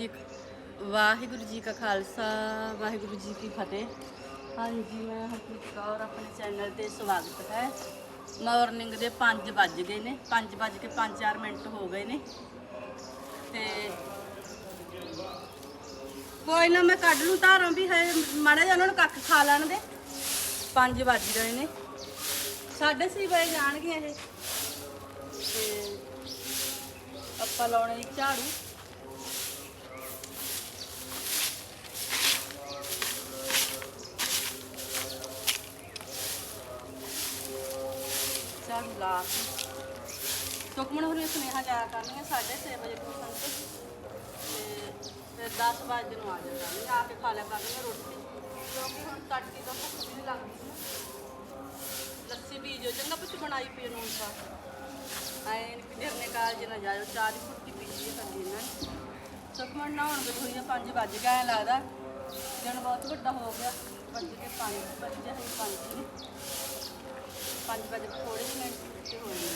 ਜੀ ਵਾਹਿਗੁਰੂ ਜੀ ਕਾ ਖਾਲਸਾ, ਵਾਹਿਗੁਰੂ ਜੀ ਕੀ ਫਤਿਹ। ਹਾਂਜੀ, ਮੈਂ ਹਰਪ੍ਰੀਤ ਕੌਰ, ਆਪਣੇ ਚੈਨਲ ਤੇ ਸਵਾਗਤ ਹੈ। ਮਾਰਨਿੰਗ ਦੇ 5 ਵੱਜ ਗਏ ਨੇ 5 ਵੱਜ ਕੇ 5-4 ਮਿੰਟ ਹੋ ਗਏ ਨੇ। ਤੇ ਕੋਈ ਨਾ ਮੈਂ ਕੱਢ ਲੂ ਧਾਰਾਂ ਵੀ ਹੈ ਮਾੜਾ ਜਿਹਾ ਉਹਨਾਂ ਨੂੰ ਕੱਖ ਖਾ ਲੈਣ ਦੇ। 5 ਵੱਜ ਗਏ ਨੇ। 6:30 ਵਜੇ ਜਾਣਗੇ ਇਹ। ਤੇ ਆਪਾਂ ਲਾਉਣੇ ਝਾੜੂ। ਲਾ ਸੁਖਮਨ ਹੋਰੀ ਸੁਨੇਹਾ ਜਾਇਆ ਕਰਨੀਆਂ 6:30 ਵਜੇ ਟਿਊਸ਼ਨ ਤੇ। ਤੇ ਫਿਰ 10 ਵਜੇ ਨੂੰ ਆ ਜਾਂਦਾ। ਨਹੀਂ ਆ ਕੇ ਖਾ ਲਿਆ ਕਰਨੀਆਂ ਰੋਟੀ। ਕਿਉਂਕਿ ਹੁਣ ਤੜਕੀ ਦਾ ਭੁੱਖ ਵੀ ਨਹੀਂ ਲੱਗਦੀ ਨਾ। ਲੱਸੀ ਵੀ ਜੋ, ਚੰਗਾ ਪੁੱਤ ਬਣਾਈ ਪਈ ਨੂੰ ਤਾਂ ਐ ਫਿਰਨੇ ਕਾਲਜ ਨਾ ਜਾਇਓ, ਚਾਹ ਦੀ ਕੁੱਟੀ ਪੀਜੀ ਕਰਦੀ ਇਹਨਾਂ ਨੇ। ਸੁਖਮਨ ਨਹਾਉਣ ਗਈ ਹੋਈ ਆ 5 ਵੱਜ ਗਏ ਐਂ ਲੱਗਦਾ। ਦਿਨ ਬਹੁਤ ਵੱਡਾ ਹੋ ਗਿਆ। ਵੱਜ ਕੇ 5 ਵੱਜੇ ਹੋਏ 5 5 ਵਜੇ ਥੋੜੇ ਜਿਹੇ ਮਿੰਟ। ਪਿੱਛੇ ਹੋਏ ਨੇ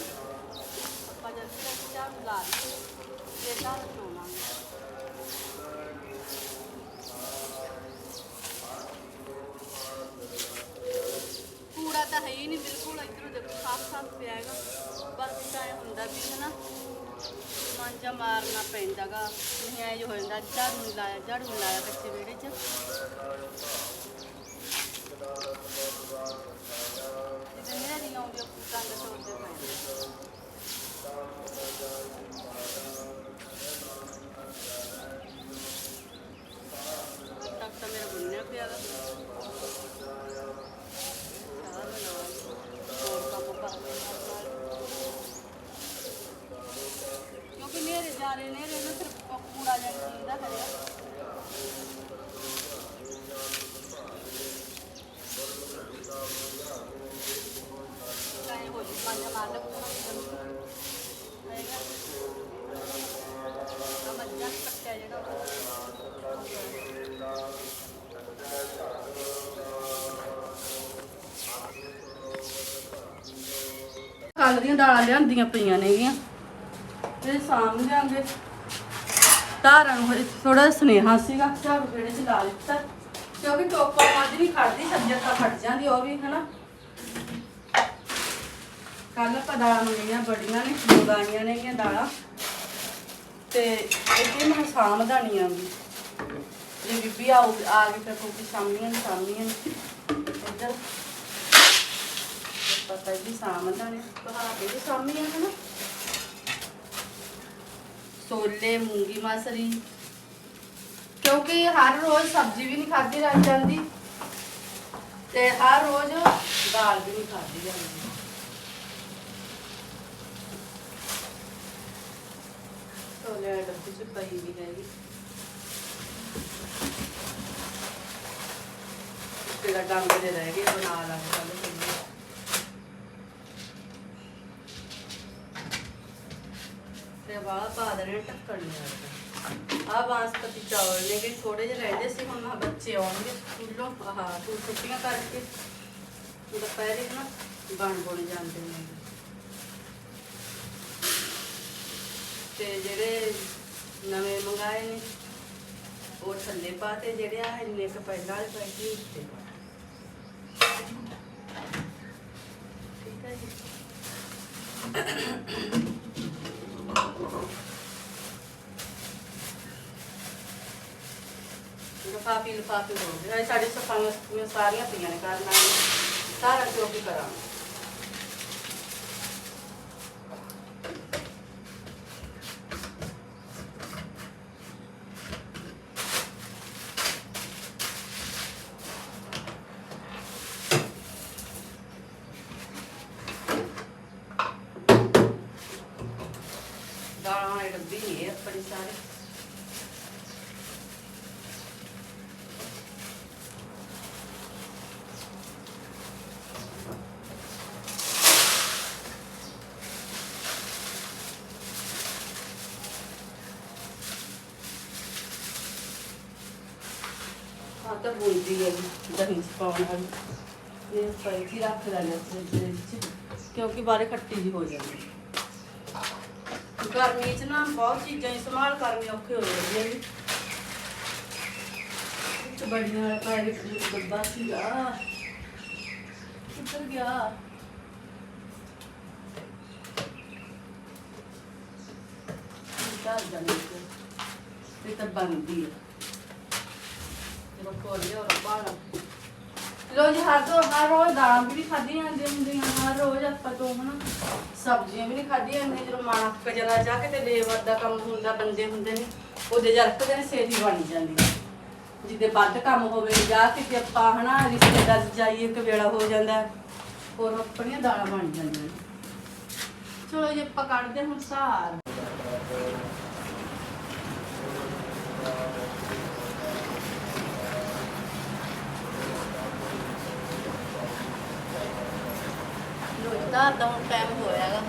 ਆਪਾਂ ਜਦ ਤੱਕ ਚਾਹ ਨੂੰ ਲਾ ਲਈ ਤੇ ਚਾਹ ਰਚਾਉਣਾ ਕੂੜਾ ਤਾਂ ਹੈ ਹੀ ਨਹੀਂ, ਬਿਲਕੁਲ ਇਧਰੋਂ ਦੇਖੋ, ਸਾਫ਼ ਸਾਫ਼ ਪਿਆ ਹੈਗਾ। ਬਸ ਤਾਂ ਇਹ ਹੁੰਦਾ ਵੀ ਹੈ ਨਾ, ਮਾਂਜਾ ਮਾਰਨਾ ਪੈਂਦਾਗਾ ਨਹੀਂ, ਐ ਜੋ ਹੋ ਜਾਂਦਾ, ਝਾੜੂ ਨਹੀਂ ਲਾਇਆ, ਝਾੜੂ ਨਹੀਂ ਲਾਇਆ ਕੱਚੇ ਵਿਹੜੇ 'ਚ ਜਿੱਦਾਂ ਮੇਰਾ ਨਹੀਂ ਆਉਂਦੀ ਉਹ ਕੰਦ ਤੋੜਦੇ ਪਏ ਤੱਕ ਤਾਂ ਮੇਰਾ ਗੁੰਨਿਆ ਪਿਆ ਗਾ ਚਾਹ ਬਣਾਵਾਂਗੇ ਹੋਰ ਕੰਮ ਕਰਦੇ ਨਾਲ ਕਿਉਂਕਿ ਨੇਰੇ ਜਾ ਰਹੇ ਨੇਰੇ ਨੂੰ ਸਿਰਫ ਕੂੜਾ ਜਾਣ ਚਾਹੀਦਾ ਕਰਿਆ ਕਾਏ ਹੋ ਜੀ ਮਾਂਜਾ ਮਾਰ ਲੈ ਪੂਰਾ ਆਏਗਾ ਆ ਮੱਝਾਂ ਨੂੰ ਕੱਟਿਆ ਜਿਹੜਾ ਉਹ ਕੱਲ ਦੀਆਂ ਦਾਲਾਂ ਲਿਆਂਦੀਆਂ ਪਈਆਂ ਨੇਗੀਆਂ। ਇਹ ਸਾਂਭ ਲਿਆਂਗੇ ਧਾਰਾਂ ਨੂੰ ਥੋੜਾ ਸੁਨੇਹਾ ਸੀਗਾ ਝਾੜੂ ਕਿਹੜੇ ਚ ਲਾ ਦਿੱਤਾ। ਕਿਉਂਕਿ ਟੋਪਾ ਮੱਝ ਨਹੀਂ ਖੜਦੀ ਸੱਜਰ ਤਾਂ ਖੜ ਜਾਂਦੀ, ਉਹ ਵੀ, ਹਨਾ। ਕੱਲ ਆਪਾਂ ਦਾਲਾਂ ਮੰਗੀਆਂ, ਬੜੀਆਂ ਨੇ, ਦੋ ਗਾਣੀਆਂ ਨੇਗੀਆਂ ਦਾਲਾਂ। ਤੇ ਇੱਥੇ ਮੈਂ ਸਾਂਭਦਾਨੀਆਂ ਵੀ ਜੇ ਬੀਬੀ ਆਉ ਆ ਗਈ ਤਾਂ ਕੋਈ ਸਾਹਮਣੀਆਂ ਨੇ ਇੱਧਰ। ਪਤਾ ਵੀ ਸਾਂਭਦਾ ਨੇ, ਤੁਹਾਡੇ ਵੀ ਸਾਹਮਣੀਆਂ ਹਨਾ? ਛੋਲੇ, ਮੂੰਗੀ ਮਸਰੀ। ਕਿਉਂਕਿ ਹਰ ਰੋਜ਼ ਸਬਜ਼ੀ ਵੀ ਨਹੀਂ ਖਾਧੀ ਰਹਿ ਜਾਂਦੀ, ਤੇ ਹਰ ਰੋਜ਼ ਦਾਲ ਵੀ ਨਹੀਂ ਖਾਧੀ ਜਾਂਦੀ। ਛੋਲੇ ਡੱਬੇ ਚ ਪਈ ਵੀ ਹੈਗੀ। ਤੇਰਾ ਡੰਗ ਦੇ ਰਹਿ ਗਏ, ਬਣਾ ਲਾਂਗੇ ਕੱਲ ਛੋਲੇ ਤੇ ਵਾਲਾ ਪਾ ਦੇਣੇ ਢੱਕਣ ਨਾਲ ਆ ਬਾਸਪਤੀ ਚਾਵਲ ਨੇ ਕਿ ਥੋੜੇ ਜਿਹੇ ਰਹਿੰਦੇ ਸੀ, ਹੁਣ ਆਹ ਬੱਚੇ ਆਉਣਗੇ ਸਕੂਲੋਂ, ਆਹ ਤੂੰ ਛੁੱਟੀਆਂ ਕਰਕੇ। ਦੁਪਹਿਰੇ ਨਾ ਬਣ ਬਣ ਜਾਂਦੇ ਨੇ। ਤੇ ਜਿਹੜੇ ਨਵੇਂ ਮੰਗਾਏ ਨੇ, ਉਹ ਥੱਲੇ ਪਾਤੇ ਜਿਹੜੇ ਆ ਇੰਨੇ ਕੁ ਪਹਿਲਾਂ ਵਾਲੇ ਪੈ ਗਏ, ਉੱਤੇ ਠੀਕ ਹੈ ਜੀ। ਲਫਾਫੀ ਲਫਾਫੀ ਹੋ ਗਏ ਇਹ ਸਾਡੇ ਸਫਾਈਆਂ ਸਫੂਈਆਂ ਸਾਰੀਆਂ ਪਈਆਂ ਨੇ ਕਰਨ ਸਾਰਾ ਜੋ ਵੀ ਕਰਾਂਗੇ ਦਾਲਾਂ ਵਾਲੇ ਡੱਬੀ ਨਹੀਂ ਹੈ ਆਪਣੀ ਸਾਰੇ ਆ ਤਾਂ ਬੁਲਦੀ ਹੈ ਦਹੀਂ ਚ ਪਾਉਣ ਵਾਲੀ ਇਹ ਪਈ ਕੀ ਰੱਖ ਲੈਣਾ ਫ੍ਰਿਜ ਦੇ ਵਿੱਚ ਕਿਉਂਕਿ ਬਾਰੇ ਖੱਟੀ ਜੀ ਹੋ ਜਾਂਦੀ ਗਰਮੀ 'ਚ ਨਾ ਬਹੁਤ ਚੀਜ਼ਾਂ ਹੀ ਸੰਭਾਲ ਕਰਨੀ ਔਖੀ ਹੋ ਜਾਂਦੀ ਹੈ ਰੋਜ਼ ਹਰ ਦੋ ਹਰ ਰੋਜ਼ ਦਾਲਾਂ ਵੀ ਨਹੀਂ ਖਾਧੀਆਂ ਜਾਂਦੀਆਂ ਹਰ ਰੋਜ਼ ਆਪਾਂ ਤੋਂ ਹਨਾ ਸਬਜ਼ੀਆਂ ਵੀ ਨਹੀਂ ਖਾਧੀਆਂ ਜਾਂਦੀਆਂ। ਜਦੋਂ ਮਾਣਾ ਕਜਰਾ ਜਾ ਕੇ ਤੇ ਲੇਬਰ ਦਾ ਕੰਮ ਹੁੰਦਾ ਬੰਦੇ ਹੁੰਦੇ ਨੇ ਉਹਦੇ ਜਰਕਦੇ ਨੇ ਸੇਤੀ ਬਣ ਜਾਂਦੀ ਹੈ। ਜਿੱਦੇ ਵੱਧ ਕੰਮ ਹੋਵੇ ਜਾਂ ਕਿਤੇ ਆਪਾਂ ਹਨਾ ਰਿਸ਼ਤੇਦਾਰ 'ਚ ਜਾਈਏ ਇੱਕ ਵੇਲਾ ਹੋ ਜਾਂਦਾ ਹੈ, ਹੋਰ ਆਪਣੀਆਂ ਦਾਲਾਂ ਬਣ ਜਾਂਦੀਆਂ ਨੇ। ਚਲੋ ਜੇ ਆਪਾਂ ਕੱਢਦੇ ਹਾਂ ਹੁਣ ਸਾਰ। ਲੋਦਾ ਤਾਂ ਹੁਣ ਟਾਈਮ ਹੋਇਆਗਾ।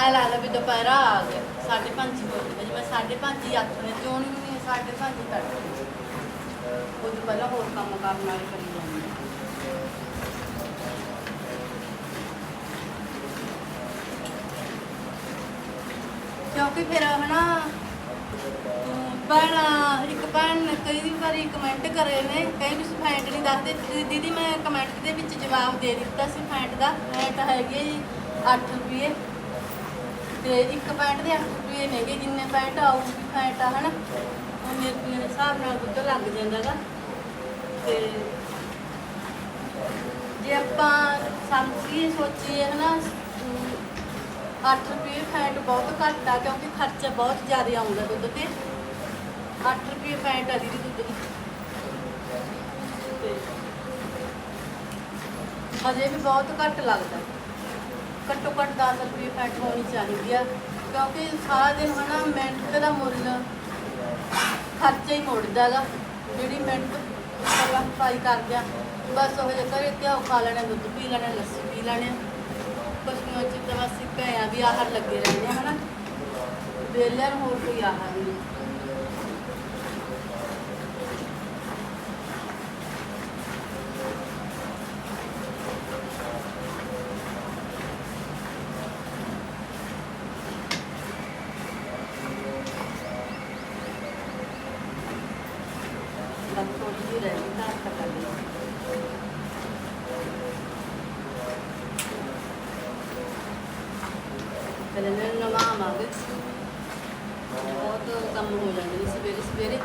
ਆ ਲਾ ਲਾ ਵੀ ਦੁਪਹਿਰਾ ਆ ਗਿਆ, ਸਾਢੇ ਪੰਜ ਹੀ ਹੋ ਗਏ। ਜਿਵੇਂ ਸਾਢੇ ਪੰਜ ਹੀ ਅੱਠ ਨੇ ਕਿਉਂ ਨਹੀਂ ਸਾਢੇ ਪੰਜ ਹੀ ਕੱਢ ਉਹ ਪਹਿਲਾਂ ਹੋਰ ਕੰਮ ਕਰਨ ਵਾਲੇ ਕਰੀ ਜਾਂਦੇ ਕਿਉਂਕਿ ਫਿਰ ਹਨਾ ਅਮ, ਇੱਕ ਭੈਣ ਨੇ ਕਈ ਵਾਰੀ ਕਮੈਂਟ ਕਰੇ ਨੇ ਕਈ ਵੀ ਫੈਂਟ ਨਹੀਂ ਦੱਸਦੇ। ਦੀ- ਦੀਦੀ ਮੈਂ ਕਮੈਂਟ ਦੇ ਵਿੱਚ ਜਵਾਬ ਦੇ ਦਿੱਤਾ ਸੀ ਫੈਂਟ ਦਾ। ਫੈਂਟ ਹੈਗੀ ਹੈ ਜੀ 8 ਰੁਪਏ। ਤੇ ਇੱਕ ਪੈਂਟ ਦੇ 8 ਰੁਪਏ ਨੇਗੇ ਜਿੰਨੇ ਪੈਂਟ ਆਊਗੀ ਪੈਂਟ ਆ ਹਨਾ? ਉਹ ਮੇਰੇ ਦੇ ਹਿਸਾਬ ਨਾਲ ਦੁੱਧ ਲੱਗ ਜਾਂਦਾਗਾ ਤੇ ਜੇ ਆਪਾਂ ਸਮਝੀਏ ਸੋਚੀਏ ਹਨਾ 8 ਰੁਪਏ ਫੈਂਟ ਬਹੁਤ ਘੱਟ ਆ ਕਿਉਂਕਿ ਖਰਚਾ ਬਹੁਤ ਜ਼ਿਆਦਾ ਆਉਂਦਾ ਦੁੱਧ ਤੇ। 8 ਰੁਪਏ ਫੈਂਟ ਆ ਦੀਦੀ ਦੁੱਧ ਦੀ। ਤੇ ਹਜੇ ਵੀ ਬਹੁਤ ਘੱਟ ਲੱਗਦਾ। ਘੱਟੋ ਘੱਟ 10 ਰੁਪਏ ਫੈਂਟ ਹੋਣੀ ਚਾਹੀਦੀ ਆ। ਕਿਉਂਕਿ ਸਾਰਾ ਦਿਨ ਹਨਾ ਮਿਹਨਤ ਦਾ ਮੁੱਲ ਖਰਚਾ ਹੀ ਮੁੜਦਾ ਗਾ। ਜਿਹੜੀ ਮਿਹਨਤ ਪਹਿਲਾਂ ਪਾਈ ਕਰਦੇ ਆ। ਬਸ ਉਹ ਜੇ ਕਰੇ ਉਹ ਖਾ ਲੈਣਾ, ਦੁੱਧ ਪੀ ਲੈਣਾ, ਲੱਸੀ ਪੀ ਲੈਣੇ। ਪਸ਼ੂਆਂ ਚ ਤਾਂ ਬਸ ਇੱਕ ਹੈ ਆ ਵੀ ਆਹਾਰ ਲੱਗੇ ਰਹਿੰਦੇ ਆ, ਹਨਾ? ਵੇਲਿਆਂ ਨੂੰ ਹੋਰ ਕੋਈ ਆਹਾਰ ਨਹੀਂ ਬਸ ਥੋੜੀ ਜਿਹੀ ਰਹਿ ਗਈ ਘਰ ਤੱਕ ਆ ਗਈ ਪਹਿਲੇ ਮੈਂ ਨਵਾਵਾਂਗੇ ਬਹੁਤ ਕੰਮ ਹੋ ਜਾਂਦੇ ਨੇ ਸਵੇਰੇ ਸਵੇਰੇ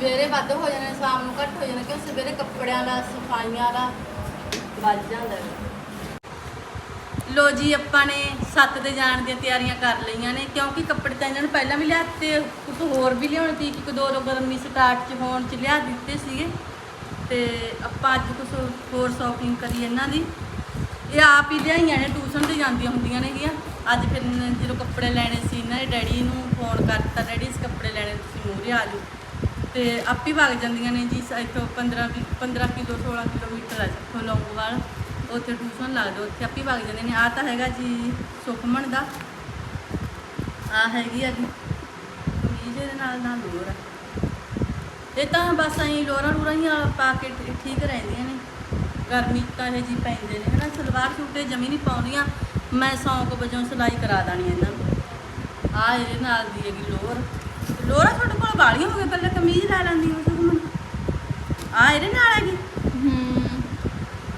ਸਵੇਰੇ ਵੱਧ ਹੋ ਜਾਣੇ, ਸ਼ਾਮ ਨੂੰ ਘੱਟ ਹੋ ਜਾਣਾ, ਕਿਉਂ ਸਵੇਰੇ ਕੱਪੜਿਆਂ ਦਾ, ਸਫਾਈਆਂ ਦਾ ਵੱਜ ਜਾਂਦਾ ਹੈ। ਲੋ ਜੀ, ਆਪਾਂ ਨੇ ਸੱਤ ਦੇ ਜਾਣ ਦੀਆਂ ਤਿਆਰੀਆਂ ਕਰ ਲਈਆਂ ਨੇ, ਕਿਉਂਕਿ ਕੱਪੜੇ ਤਾਂ ਇਹਨਾਂ ਨੂੰ ਪਹਿਲਾਂ ਵੀ ਲਿਆ ਤੇ ਕੁਝ ਹੋਰ ਵੀ ਲਿਆਉਣ ਸੀ, ਇੱਕ ਦੋ ਦੋ ਗਰਮੀ ਸਟਾਰਟ ਚ ਹੋਣ ਚ ਲਿਆ ਦਿੱਤੇ ਸੀਗੇ। ਤੇ ਆਪਾਂ ਅੱਜ ਕੁਝ ਹੋਰ ਸ਼ਾਪਿੰਗ ਕਰੀ ਇਹਨਾਂ ਦੀ। ਇਹ ਆਪ ਹੀ ਲਿਆਈਆਂ ਨੇ, ਟਿਊਸ਼ਨ ਤੇ ਜਾਂਦੀਆਂ ਹੁੰਦੀਆਂ ਨੇਗੀਆਂ। ਅੱਜ ਫਿਰ ਜਦੋਂ ਕੱਪੜੇ ਲੈਣੇ ਸੀ ਇਹਨਾਂ ਦੇ ਡੈਡੀ ਨੂੰ ਫੋਨ ਕਰਤਾ, ਡੈਡੀ, ਇਸ ਕੱਪੜੇ ਲੈਣੇ ਤੁਸੀਂ ਮੂਹਰੇ ਆ ਜਾਓ। ਤੇ ਆਪ ਹੀ ਵਗ ਜਾਂਦੀਆਂ ਨੇ ਜੀ ਇੱਥੋਂ 15 ਵੀ 15 ਕਿਲੋ 16 ਕਿਲੋਮੀਟਰ ਆ ਇੱਥੋਂ ਲੌਂਗੋਵਾਲ ਉੱਥੇ ਟਿਊਸ਼ਨ ਲੱਗਦਾ ਉੱਥੇ ਆਪ ਹੀ ਵਗ ਜਾਂਦੇ ਨੇ। ਆ ਤਾਂ ਹੈਗਾ ਜੀ ਸੁਖਮਣ ਦਾ। ਆ ਹੈਗੀ ਆ ਜੀ ਕਮੀਜ਼ ਦੇ ਨਾਲ ਨਾਲ ਲੋਰ ਆ। ਇਹ ਤਾਂ ਬਸ ਐਂ ਲੋਰਾਂ ਲੂਰਾਂ ਹੀ ਆ, ਪਾ ਕੇ ਠੀ- ਠੀਕ ਰਹਿੰਦੀਆਂ ਨੇ। ਗਰਮੀ 'ਚ ਤਾਂ ਇਹ ਜੀ ਪੈਂਦੇ ਨੇ, ਹਨਾ, ਸਲਵਾਰ ਸੂਟੇ ਜਮੀ ਨਹੀਂ ਪਾਉਂਦੀਆਂ। ਮੈਂ ਸੌਂਕ ਵਜੋਂ ਸਿਲਾਈ ਕਰਾ ਦੇਣੀ ਇਹਨਾਂ ਨੂੰ। ਆ ਇਹਦੇ ਨਾਲ ਦੀ ਹੈਗੀ ਲੋਰ। ਲੋਰਾਂ ਤੁਹਾਡੇ ਕੋਲ ਵਾਲੀਆਂ ਹੋ ਗਏ ਪਹਿਲਾਂ ਕਮੀਜ਼ ਲੈ ਲੈਂਦੀ ਹੋ ਸੁਖਮਨ ਆ ਇਹਦੇ ਨਾਲ ਹੈਗੀ। ਹੂੰ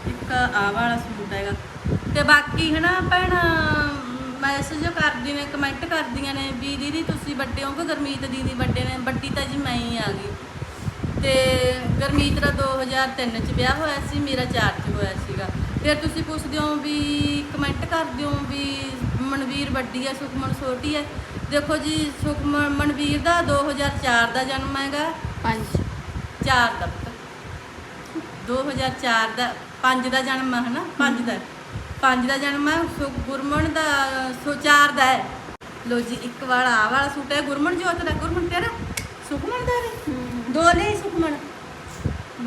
ਇੱਕ ਆ ਵਾਲਾ ਸੂਟ ਹੈਗਾ। ਤੇ ਬਾਕੀ ਹਨਾ ਭੈਣ ਮੈਸੇਜ ਕਰਦੀ ਨੇ ਕਮੈਂਟ ਕਰਦੀਆਂ ਨੇ ਵੀ ਦੀਦੀ ਤੁਸੀਂ ਵੱਡੇ ਹੋ ਕਿ ਗਰਮੀਤ ਦੀਦੀ ਵੱਡੇ ਨੇ? ਵੱਡੀ ਤਾਂ ਜੀ ਮੈਂ ਹੀ ਆ ਗਈ। ਤੇ ਗਰਮੀਤ ਦਾ 2003 ਚ ਵਿਆਹ ਹੋਇਆ ਸੀ, ਮੇਰਾ 4 ਚ ਹੋਇਆ ਸੀਗਾ। ਫਿਰ ਤੁਸੀਂ ਪੁੱਛਦੇ ਹੋ ਵੀ ਕਮੈਂਟ ਕਰਦੇ ਹੋ ਵੀ ਮਨਵੀਰ ਵੱਡੀ ਹੈ ਸੁਖਮਨ ਛੋਟੀ ਹੈ ਦੇਖੋ ਜੀ ਸੁਖਮਨ ਮਨਵੀਰ ਦਾ 2004 ਦਾ ਜਨਮ ਹੈਗਾ। ਪੰਜ। 4 ਦਾ ਪੁੱਤ। 2004 ਦਾ 5 ਦਾ ਜਨਮ ਹੈ ਹਨਾ? 5 ਦਾ। 5 ਦਾ ਜਨਮ ਹੈ ਸੋ ਗੁਰਮਨ ਦਾ ਸੋ 4 ਦਾ ਹੈ। ਲੋ ਜੀ ਇੱਕ ਵਾਲਾ ਆ ਵਾਲਾ ਸੂਟ ਹੈ। ਗੁਰਮਨ ਜੋਤ ਦਾ ਗੁਰਮਨ ਤੇਰਾ? ਸੁਖਮਨ ਦਾ ਰੇ ਦੋ ਲਈ ਸੁਖਮਨ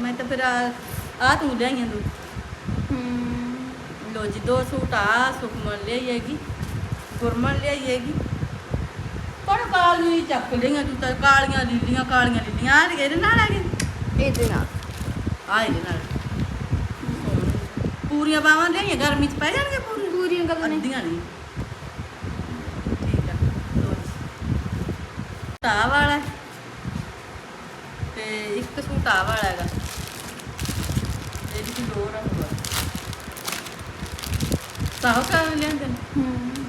ਮੈਂ ਤਾਂ ਫਿਰ ਆ ਤੂੰ ਲਿਆਈਆਂ ਦੋ। ਲੋ ਜੀ ਦੋ ਸੂਟ ਆ ਸੁਖਮਨ ਲਈ ਹੈਗੀ ਗੁਰਮਨ ਲਈ ਹੈਗੀ। ਪਰ ਕਾਲੀ ਚੱਕ ਲਈਆਂ ਤੂੰ ਤਾਂ ਕਾਲੀਆਂ ਲੀਲੀਆਂ ਕਾਲੀਆਂ ਲੀਲੀਆਂ ਆ ਇਹਦੇ ਨਾਲ ਹੈਗੀ ਇਹਦੇ ਨਾਲ। ਆ ਇਹਦੇ ਨਾਲ। ਪੂਰੀਆਂ ਬਾਵਾਂ ਲਿਆਈਆਂ ਗਰਮੀ ਚ ਪੈ ਜਾਣਗੇ ਪੂਰੀਆਂ? ਪੂਰੀਆਂ ਗੱਲਾਂ ਨੇ ਅੱਧੀਆਂ ਨਹੀਂ। ਠੀਕ ਆ। ਤਾਂ ਆਹ ਵਾਲਾ ਹੈ। ਤੇ ਇੱਕ ਸੂਟ ਆ ਵਾਲਾ ਹੈਗਾ। ਇਹਦੀ ਲੋੜ ਆ ਹੋਊਗਾ ਸਾਹ ਕਰ ਲੈਂਦੇ ਨੇ। ਹੂੰ।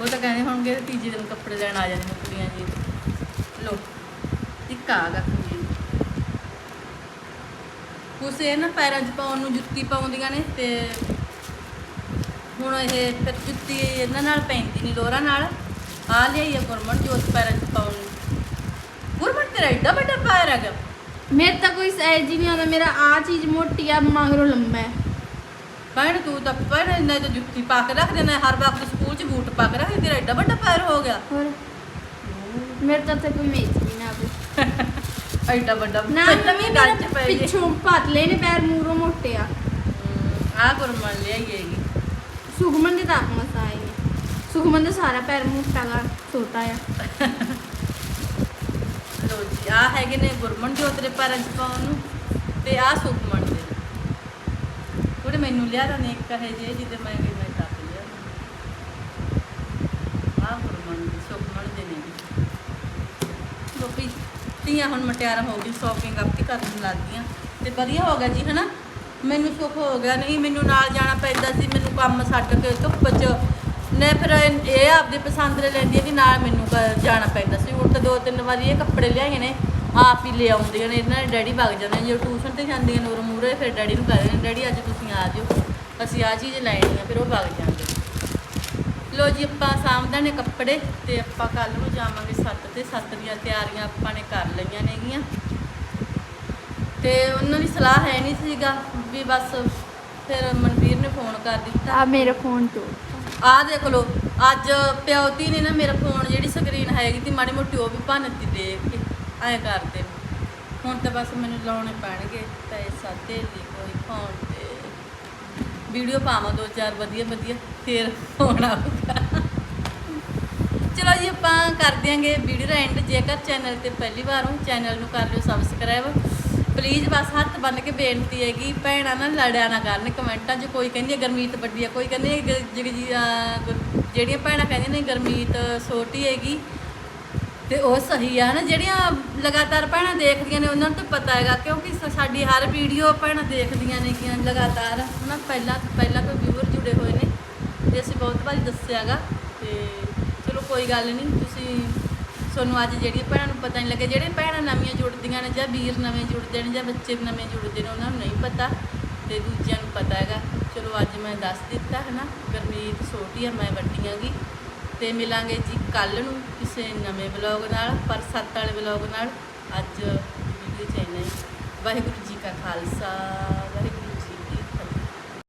ਉਹ ਤਾਂ ਕਹਿੰਦੇ ਹੋਣਗੇ ਤੀਜੇ ਦਿਨ ਕੱਪੜੇ ਲੈਣ ਆ ਜਾਂਦੇ ਕੁੜੀਆਂ ਜੀ। ਲੋ ਇੱਕ ਆ ਗਾ। ਕੁੜੀ ਕੁਛ ਇਹ ਨਾ ਪੈਰਾਂ 'ਚ ਪਾਉਣ ਨੂੰ ਜੁੱਤੀ ਪਾਉਂਦੀਆਂ ਨੇ ਤੇ ਹੁਣ ਇਹ ਫਿਰ ਜੁੱਤੀ ਇਹਨਾਂ ਨਾਲ ਪੈਂਦੀ ਨਹੀਂ ਲੋਰਾ ਨਾਲ। ਆ ਲਿਆਈ ਆ ਗੁਰਮਨ ਜੋਤ ਪੈਰਾਂ 'ਚ ਪਾਉਣ ਨੂੰ। ਗੁਰਮਨ ਤੇਰਾ ਏਡਾ ਵੱਡਾ ਪੈਰ ਹੈਗਾ। ਮੇਰੇ ਤਾਂ ਕੋਈ ਸਾਈਜ਼ ਹੀ ਨਹੀਂ ਆਉਂਦਾ, ਮੇਰਾ ਆ ਚੀਜ਼ ਮੋਟੀ ਆ, ਮਗਰੋਂ ਲੰਮਾ ਹੈ। ਭੈਣ ਤੂੰ ਤਾਂ ਭੈਣ ਇੰਨਾ ਤਾਂ ਜੁੱਤੀ ਪਾ ਕੇ ਰੱਖ ਦੇਣਾ ਹਰ ਵਕਤ ਸਕੂਲ 'ਚ ਬੂਟ ਪਾ ਕੇ ਰੱਖ ਤੇਰਾ ਏਡਾ ਵੱਡਾ ਪੈਰ ਹੋ ਗਿਆ। ਹੋਰ? ਮੇਰੇ ਤਾਂ ਤੇ ਕੋਈ ਮੇਚ ਵੀ ਨਾ ਆਵੇ। ਐਡਾ ਵੱਡਾ ਨਾ ਪਹਿਲਾਂ ਮੰਮੀ ਵੀ ਗੱਲ 'ਚ ਪੈ ਗਈ ਪਿੱਛੋਂ ਪਤਲੇ ਨੇ ਪੈਰ ਮੂਰੋਂ ਮੋਟੇ ਆ। ਆ ਗੁਰਮਨ ਲਿਆਈਏਗੀ ਸੁਖਮਨ ਦੇ ਤਾਂ ਮਸਾ ਨੇ। ਸੁਖਮਨ ਦਾ ਸਾਰਾ ਪੈਰ ਮੋਟਾ ਗਾ ਛੋਟਾ ਆ। ਲੋ ਜੀ ਆ ਹੈਗੇ ਨੇ ਗੁਰਮਨ ਜੋ ਤੇਰੇ ਪੈਰਾਂ 'ਚ ਪਾਉਣ ਨੂੰ ਤੇ ਆ ਦੇ ਉਹਨੇ ਮੈਨੂੰ ਲਿਆ ਤਾਂ ਨੇ ਕਹੇ ਜੇ, ਜਿਹਦੇ ਮੈਂ ਕਿ ਮੈਂ ਟੱਪ ਲਿਆ। ਆ ਗੁਰਮਨ ਦੇ ਸੁਖਮਨ ਦੇ ਨੇ ਲੋਕੀ ਧੀਆਂ ਹੁਣ ਮਟਿਆਰਾਂ ਹੋ ਗਈ ਸ਼ਾਪਿੰਗ ਆਪੀ ਕਰਨ ਲੱਗ ਗਈਆਂ। ਤੇ ਵਧੀਆ ਹੋ ਗਿਆ ਜੀ, ਹਨਾ? ਮੈਨੂੰ ਸੁੱਖ ਹੋ ਗਿਆ, ਨਹੀਂ ਮੈਨੂੰ ਨਾਲ ਜਾਣਾ ਪੈਂਦਾ ਸੀ, ਮੈਨੂੰ ਕੰਮ ਛੱਡ ਕੇ ਧੁੱਪ 'ਚ। ਨੇ ਫਿਰ ਇਹ ਆਪਦੀ ਪਸੰਦ ਲੈ ਲੈਂਦੀ ਹੈ ਕਿ ਨਾਲ ਮੈਨੂੰ ਜਾਣਾ ਪੈਂਦਾ ਸੀ। ਹੁਣ ਤਾਂ ਦੋ ਤਿੰਨ ਵਾਰੀ ਇਹ ਕੱਪੜੇ ਲਿਆਏ ਨੇ। ਆਪ ਹੀ ਲੈ ਆਉਂਦੀਆਂ ਨੇ ਇਹਨਾਂ ਦੇ ਡੈਡੀ ਵਗ ਜਾਂਦੇ ਨੇ ਜਦੋਂ ਟਿਊਸ਼ਨ ਤੇ ਜਾਂਦੀਆਂ ਨੇ ਉਹ ਮੂਰੇ ਫਿਰ ਡੈਡੀ ਨੂੰ ਕਹਿੰਦੇ ਨੇ ਡੈਡੀ ਅੱਜ ਤੁਸੀਂ ਆ ਜਾਓ ਅਸੀਂ ਆ ਚੀਜ਼ ਲੈਣੀ ਆ ਫਿਰ ਉਹ ਵਗ ਜਾਂਦੇ ਲੋ ਜੀ ਆਪਾਂ ਸਾਂਭਦੇ ਨੇ ਕੱਪੜੇ ਤੇ ਆਪਾਂ ਕੱਲ ਨੂੰ ਜਾਵਾਂਗੇ ਸੱਤ ਤੇ ਸੱਤ ਦੀਆਂ ਤਿਆਰੀਆਂ ਆਪਾਂ ਨੇ ਕਰ ਲਈਆਂ ਨੇਗੀਆਂ। ਤੇ ਉਹਨਾਂ ਦੀ ਸਲਾਹ ਹੈ ਨਹੀਂ ਸੀਗਾ ਵੀ ਬਸ ਫਿਰ ਮਨਵੀਰ ਨੇ ਫੋਨ ਕਰ ਦਿੱਤਾ। ਆ ਮੇਰਾ ਫੋਨ ਤੋਂ ਆਹ ਦੇਖ ਲਓ ਅੱਜ ਪਿਓਤੀ ਨੇ ਨਾ ਮੇਰਾ ਫੋਨ ਜਿਹੜੀ ਸਕਰੀਨ ਹੈਗੀ ਤੀ ਮਾੜੀ ਮੋਟੀ ਉਹ ਵੀ ਭੰਨਤੀ ਦੇਖ ਕੇ। ਐਂ ਕਰਦੇ ਨੇ। ਹੁਣ ਤਾਂ ਬਸ ਮੈਨੂੰ ਲਾਉਣੇ ਪੈਣਗੇ ਪੈਸਾ ਧੇਲੀ ਕੋਈ, ਫੋਨ ਤੇ। ਵੀਡੀਓ ਪਾਵਾਂ ਦੋ ਚਾਰ, ਵਧੀਆ ਵਧੀਆ, ਫਿਰ ਫੋਨ ਆਊਗਾ। ਚਲੋ ਜੀ, ਆਪਾਂ ਕਰ ਦਿਆਂਗੇ ਵੀਡੀਓ ਦਾ ਐਂਡ ਜੇਕਰ ਚੈਨਲ ਤੇ ਪਹਿਲੀ ਵਾਰ ਹੋ ਚੈਨਲ ਨੂੰ ਕਰ ਲਿਓ ਸਬਸਕ੍ਰਾਈਬ ਪਲੀਜ਼ ਬਸ ਹੱਥ ਬੰਨ ਕੇ ਬੇਨਤੀ ਹੈਗੀ, ਭੈਣਾਂ ਨਾਲ ਲੜਿਆ ਨਾ ਕਰਨ ਕਮੈਂਟਾਂ 'ਚ। ਕੋਈ ਕਹਿੰਦੀ ਹੈ ਗਰਮੀਤ ਵੱਡੀ ਆ, ਕੋਈ ਕਹਿੰਦੀ ਹੈ ਗ- ਜਗ ਜੀ ਗੁਰ- ਜਿਹੜੀਆਂ ਭੈਣਾਂ ਕਹਿੰਦੀਆਂ ਨੇ ਗਰਮੀਤ ਛੋਟੀ ਹੈਗੀ, ਤੇ ਉਹ ਸਹੀ ਆ ਨਾ ਜਿਹੜੀਆਂ ਲਗਾਤਾਰ ਭੈਣਾਂ ਦੇਖਦੀਆਂ ਨੇ, ਉਹਨਾਂ ਨੂੰ ਤਾਂ ਪਤਾ ਹੈਗਾ, ਕਿਉਂਕਿ ਸ- ਸਾਡੀ ਹਰ ਵੀਡੀਓ ਭੈਣਾਂ ਦੇਖਦੀਆਂ ਨੇ ਕਿ ਲਗਾਤਾਰ, ਹਨਾ, ਪਹਿਲਾਂ ਪਹਿਲਾਂ ਤੋਂ ਵਿਊਅਰ ਜੁੜੇ ਹੋਏ ਨੇ, ਤੇ ਅਸੀਂ ਬਹੁਤ ਵਾਰੀ ਦੱਸਿਆਗਾ, ਤੇ ਚਲੋ ਕੋਈ ਗੱਲ ਨਹੀਂ ਤੁਸੀਂ ਤੁਹਾਨੂੰ ਅੱਜ ਜਿਹੜੀਆਂ ਭੈਣਾਂ ਨੂੰ ਪਤਾ ਨਹੀਂ ਲੱਗਿਆ ਜਿਹੜੇ ਭੈਣਾਂ ਨਵੀਆਂ ਜੁੜਦੀਆਂ ਨੇ, ਜਾਂ ਵੀਰ ਨਵੇਂ ਜੁੜਦੇ ਨੇ, ਜਾਂ ਬੱਚੇ ਨਵੇਂ ਜੁੜਦੇ ਨੇ, ਉਹਨਾਂ ਨੂੰ ਨਹੀਂ ਪਤਾ, ਤੇ ਦੂਜਿਆਂ ਨੂੰ ਪਤਾ ਹੈਗਾ, ਚਲੋ ਅੱਜ ਮੈਂ ਦੱਸ ਦਿੱਤਾ ਹੈ ਨਾ ਗਰਮੀਤ ਛੋਟੀ ਆ, ਮੈਂ ਵੱਡੀ ਹੈਗੀ ਤੇ ਮਿਲਾਂਗੇ ਜੀ ਕੱਲ ਨੂੰ ਕਿਸੇ ਨਵੇਂ ਵਲੌਗ ਨਾਲ, ਪਰ ਸੱਤ ਵਾਲੇ ਵਲੌਗ ਨਾਲ ਅੱਜ ਵੀਡੀਓ ਚ ਇੰਨਾ ਹੀ। ਵਾਹਿਗੁਰੂ ਜੀ ਕਾ ਖਾਲਸਾ।